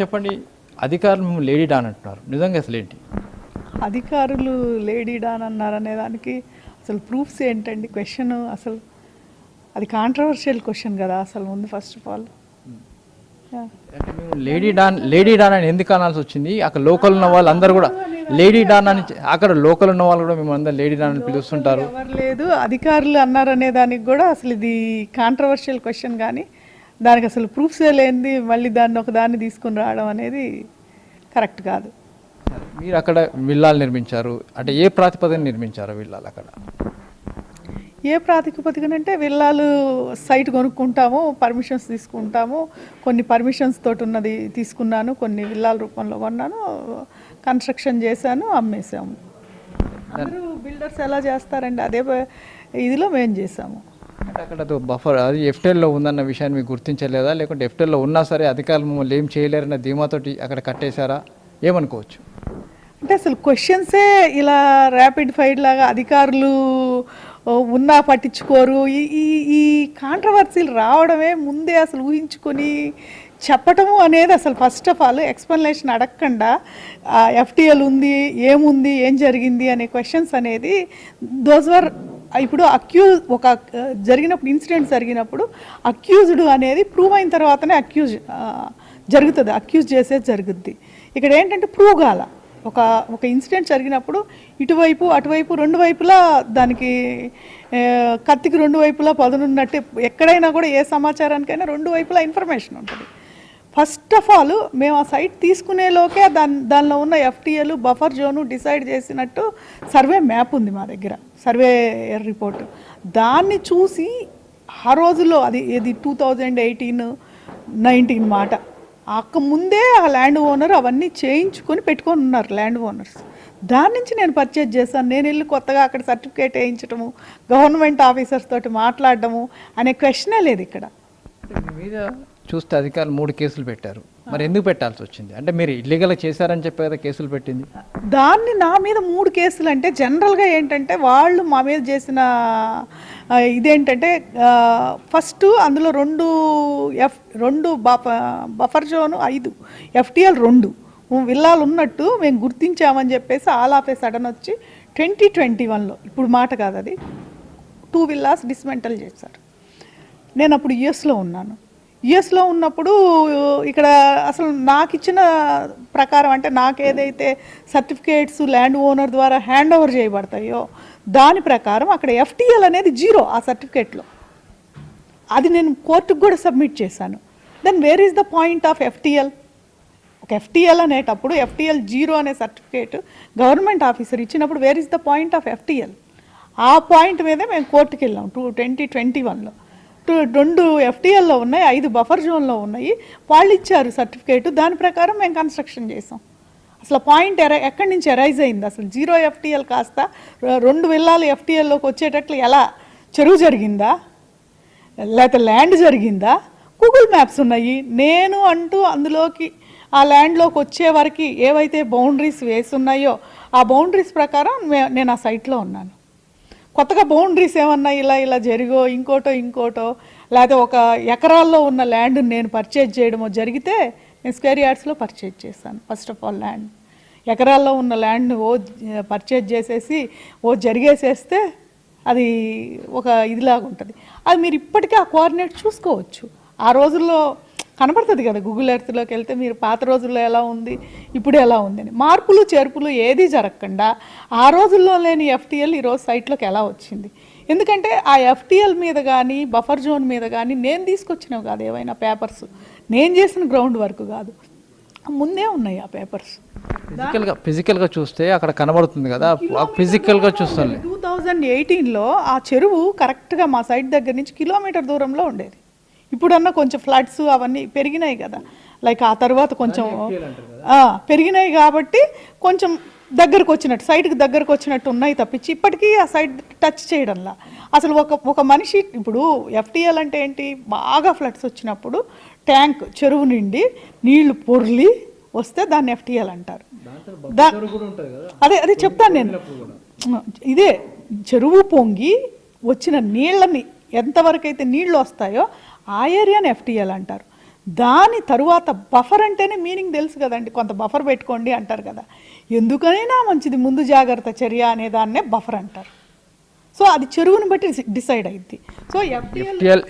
చెప్పండి. అధికారులు మేము లేడీ డాన్ అంటున్నారు. నిజంగా అసలు ఏంటి? అధికారులు లేడీ డాన్ అన్నారనే దానికి అసలు ప్రూఫ్స్ ఏంటండి? క్వశ్చన్ అసలు అది కాంట్రవర్షియల్ క్వశ్చన్ కదా అసలు ముందు first of all lady don lady don అని ఎందుకు అనాల్సి వచ్చింది? అక్కడ లోకల్ ఉన్న వాళ్ళు అందరూ కూడా లేడీ డాన్ అని అక్కడ లోకల్ ఉన్న వాళ్ళు కూడా మేము అందరం లేడీ డాన్ అని పిలుస్తుంటారు. లేదు అధికారులు అన్నారనే దానికి కూడా అసలు ఇది కాంట్రవర్షియల్ క్వశ్చన్ కానీ దానికి అసలు ప్రూఫ్స్ లేనిది మళ్ళీ దాన్ని ఒక దాన్ని తీసుకుని రావడం అనేది కరెక్ట్ కాదు. మీరు అక్కడ విల్లాలు నిర్మించారు. అంటే ఏ ప్రాతిపదికన నిర్మించారు విల్లాలు అక్కడ? ఏ ప్రాతిపదికనంటే విల్లాలు సైట్ కొనుక్కుంటాము పర్మిషన్స్ తీసుకుంటాము కొన్ని పర్మిషన్స్ తోటి ఉన్నది తీసుకున్నాను కొన్ని విల్లాల రూపంలో కొన్నాను కన్స్ట్రక్షన్ చేశాను అమ్మేశాము. అందరూ బిల్డర్స్ ఎలా చేస్తారండి? అదే ఇదిలో మేము చేసాము అంటే అక్కడ బఫర్ అది ఎఫ్టెల్లో ఉందన్న విషయాన్ని మీకు గుర్తించలేదా? లేకుంటే ఎఫ్టెల్లో ఉన్నా సరే అధికారులు మమ్మల్ని ఏం చేయలేరన్న ధీమాతోటి అక్కడ కట్టేశారా? ఏమనుకోవచ్చు? అంటే అసలు క్వశ్చన్సే ఇలా ర్యాపిడ్ ఫైర్ లాగా అధికారులు ఉన్నా పట్టించుకోరు. ఈ ఈ ఈ కాంట్రవర్సీలు రావడమే ముందే అసలు ఊహించుకొని చెప్పటము అనేది అసలు ఫస్ట్ ఆఫ్ ఆల్ ఎక్స్ప్లెనేషన్ అడగకుండా ఎఫ్టీఎల్ ఉంది ఏముంది ఏం జరిగింది అనే క్వశ్చన్స్ అనేది దోస్ వర్ ఇప్పుడు అక్యూజ్ ఒక జరిగినప్పుడు ఇన్సిడెంట్ జరిగినప్పుడు అక్యూజ్డ్ అనేది ప్రూవ్ అయిన తర్వాతనే అక్యూజ్ జరుగుతుంది. అక్యూజ్ చేసేది జరుగుద్ది. ఇక్కడ ఏంటంటే ప్రూవ్ కాల ఒక ఒక ఇన్సిడెంట్ జరిగినప్పుడు ఇటువైపు అటువైపు రెండు వైపులా దానికి కత్తికి రెండు వైపులా పదునున్నట్టు ఎక్కడైనా కూడా ఏ సమాచారానికైనా రెండు వైపులా ఇన్ఫర్మేషన్ ఉంటుంది. ఫస్ట్ ఆఫ్ ఆల్ మేము ఆ సైట్ తీసుకునేలోకే దాని దానిలో ఉన్న ఎఫ్టీఏలు బఫర్ జోను డిసైడ్ చేసినట్టు సర్వే మ్యాప్ ఉంది మా దగ్గర సర్వే రిపోర్ట్. దాన్ని చూసి ఆ రోజుల్లో అది ఇది టూ థౌజండ్ ఎయిటీన్ నైన్టీన్ మాట అక్క ముందే ఆ ల్యాండ్ ఓనర్ అవన్నీ చేయించుకొని పెట్టుకొని ఉన్నారు ల్యాండ్ ఓనర్స్. దాని నుంచి నేను పర్చేజ్ చేశాను. నేను వెళ్ళి కొత్తగా అక్కడ సర్టిఫికేట్ వేయించడము గవర్నమెంట్ ఆఫీసర్స్ తోటి మాట్లాడడము అనే క్వశ్చనే లేదు ఇక్కడ. మీద చూస్తే అధికారులు మూడు కేసులు పెట్టారు. మరి ఎందుకు పెట్టాల్సి వచ్చింది? అంటే మీరు ఇల్లీగల్ చేశారని చెప్పి కదా కేసులు పెట్టింది. దాన్ని నా మీద మూడు కేసులు అంటే జనరల్గా ఏంటంటే వాళ్ళు మా మీద చేసిన ఇదేంటంటే ఫస్ట్ అందులో రెండు ఎఫ్ రెండు బఫ బఫర్ జోను ఐదు ఎఫ్టిఎల్ రెండు. విల్లాలు ఉన్నట్టు మేము గుర్తించామని చెప్పేసి ఆల్ ఆఫ్ ఏ సడన్ వచ్చి ట్వంటీ ట్వంటీ వన్లో ఇప్పుడు మాట కాదు అది టూ విల్లాస్ డిస్మెంటల్ చేశారు. నేను అప్పుడు యుఎస్లో ఉన్నాను. యుఎస్లో ఉన్నప్పుడు ఇక్కడ అసలు నాకు ఇచ్చిన ప్రకారం అంటే నాకు ఏదైతే సర్టిఫికేట్స్ ల్యాండ్ ఓనర్ ద్వారా హ్యాండ్ ఓవర్ చేయబడతాయో దాని ప్రకారం అక్కడ ఎఫ్టీఎల్ అనేది జీరో ఆ సర్టిఫికేట్లో అది నేను కోర్టుకు కూడా సబ్మిట్ చేశాను. Then where is the point of FTL ఒక ఎఫ్టీఎల్ అనేటప్పుడు ఎఫ్టీఎల్ జీరో అనే సర్టిఫికేట్ గవర్నమెంట్ ఆఫీసర్ ఇచ్చినప్పుడు where is the point of FTL ఆ పాయింట్ మీదే మేము కోర్టుకి వెళ్ళాం టూ ట్వంటీ ట్వంటీ వన్లో రెండు ఎఫ్టీఎల్లో ఉన్నాయి ఐదు బఫర్ జోన్లో ఉన్నాయి. వాళ్ళు ఇచ్చారు సర్టిఫికేట్ దాని ప్రకారం మేము కన్స్ట్రక్షన్ చేసాం. అసలు పాయింట్ ఎర ఎక్కడి నుంచి ఎరైజ్ అయింది? అసలు జీరో ఎఫ్టీఎల్ కాస్త రెండు విల్లాలు ఎఫ్టీఎల్లోకి వచ్చేటట్లు ఎలా? చెరువు జరిగిందా? లేకపోతే ల్యాండ్ జరిగిందా? గూగుల్ మ్యాప్స్ ఉన్నాయి. నేను అంటూ అందులోకి ఆ ల్యాండ్లోకి వచ్చే వరకు ఏవైతే బౌండరీస్ వేసి ఉన్నాయో ఆ బౌండరీస్ ప్రకారం నేను ఆ సైట్లో ఉన్నాను. కొత్తగా బౌండరీస్ ఏమన్నా ఇలా ఇలా జరిగో ఇంకోటో ఇంకోటో లేకపోతే ఒక ఎకరాల్లో ఉన్న ల్యాండ్ని నేను పర్చేజ్ చేయడమో జరిగితే నేను స్క్వేర్ యార్డ్స్లో పర్చేజ్ చేశాను ఫస్ట్ ఆఫ్ ఆల్ ల్యాండ్. ఎకరాల్లో ఉన్న ల్యాండ్ ఓ పర్చేజ్ చేసేసి ఓ జరిగేసేస్తే అది ఒక ఇదిలాగా ఉంటుంది అది మీరు ఇప్పటికే ఆ కోఆర్డినేట్ చూసుకోవచ్చు. ఆ రోజుల్లో కనపడుతుంది కదా గూగుల్ ఎర్త్లోకి వెళ్తే మీరు పాత రోజుల్లో ఎలా ఉంది ఇప్పుడు ఎలా ఉందని మార్పులు చేర్పులు ఏది జరగకుండా ఆ రోజుల్లో లేని ఎఫ్టీఎల్ ఈరోజు సైట్లోకి ఎలా వచ్చింది? ఎందుకంటే ఆ ఎఫ్టీఎల్ మీద కానీ బఫర్ జోన్ మీద కానీ నేను తీసుకొచ్చినవి కాదు ఏవైనా పేపర్స్ నేను చేసిన గ్రౌండ్ వర్క్ కాదు. ముందే ఉన్నాయి ఆ పేపర్స్ ఫిజికల్గా ఫిజికల్గా చూస్తే అక్కడ కనబడుతుంది కదా ఫిజికల్గా చూస్తాను. టూ థౌజండ్ ఎయిటీన్లో ఆ చెరువు కరెక్ట్గా మా సైట్ దగ్గర నుంచి కిలోమీటర్ దూరంలో ఉండేది. ఇప్పుడన్నా కొంచెం ఫ్లడ్స్ అవన్నీ పెరిగినాయి కదా. లైక్ ఆ తర్వాత కొంచెం పెరిగినాయి కాబట్టి కొంచెం దగ్గరకు వచ్చినట్టు సైట్కి దగ్గరకు వచ్చినట్టు ఉన్నాయి తప్పించి ఇప్పటికీ ఆ సైడ్ టచ్ చేయడంలా. అసలు ఒక ఒక మనిషి ఇప్పుడు ఎఫ్టీఎల్ అంటే ఏంటి? బాగా ఫ్లడ్స్ వచ్చినప్పుడు ట్యాంక్ చెరువు నిండి నీళ్ళు పొర్లి వస్తే దాన్ని ఎఫ్టీఎల్ అంటారు. అదే అదే చెప్తాను నేను. ఇదే చెరువు పొంగి వచ్చిన నీళ్ళని ఎంతవరకు అయితే నీళ్ళు వస్తాయో ఆ ఏరియాని ఎఫ్టీఎల్ అంటారు. దాని తరువాత బఫర్ అంటేనే మీనింగ్ తెలుసు కదండి. కొంత బఫర్ పెట్టుకోండి అంటారు కదా. ఎందుకనైనా మంచిది ముందు జాగ్రత్త చర్య అనే దాన్నే బఫర్ అంటారు. సో అది చెరువును బట్టి డిసైడ్ అయింది సో ఎఫ్టీఎల్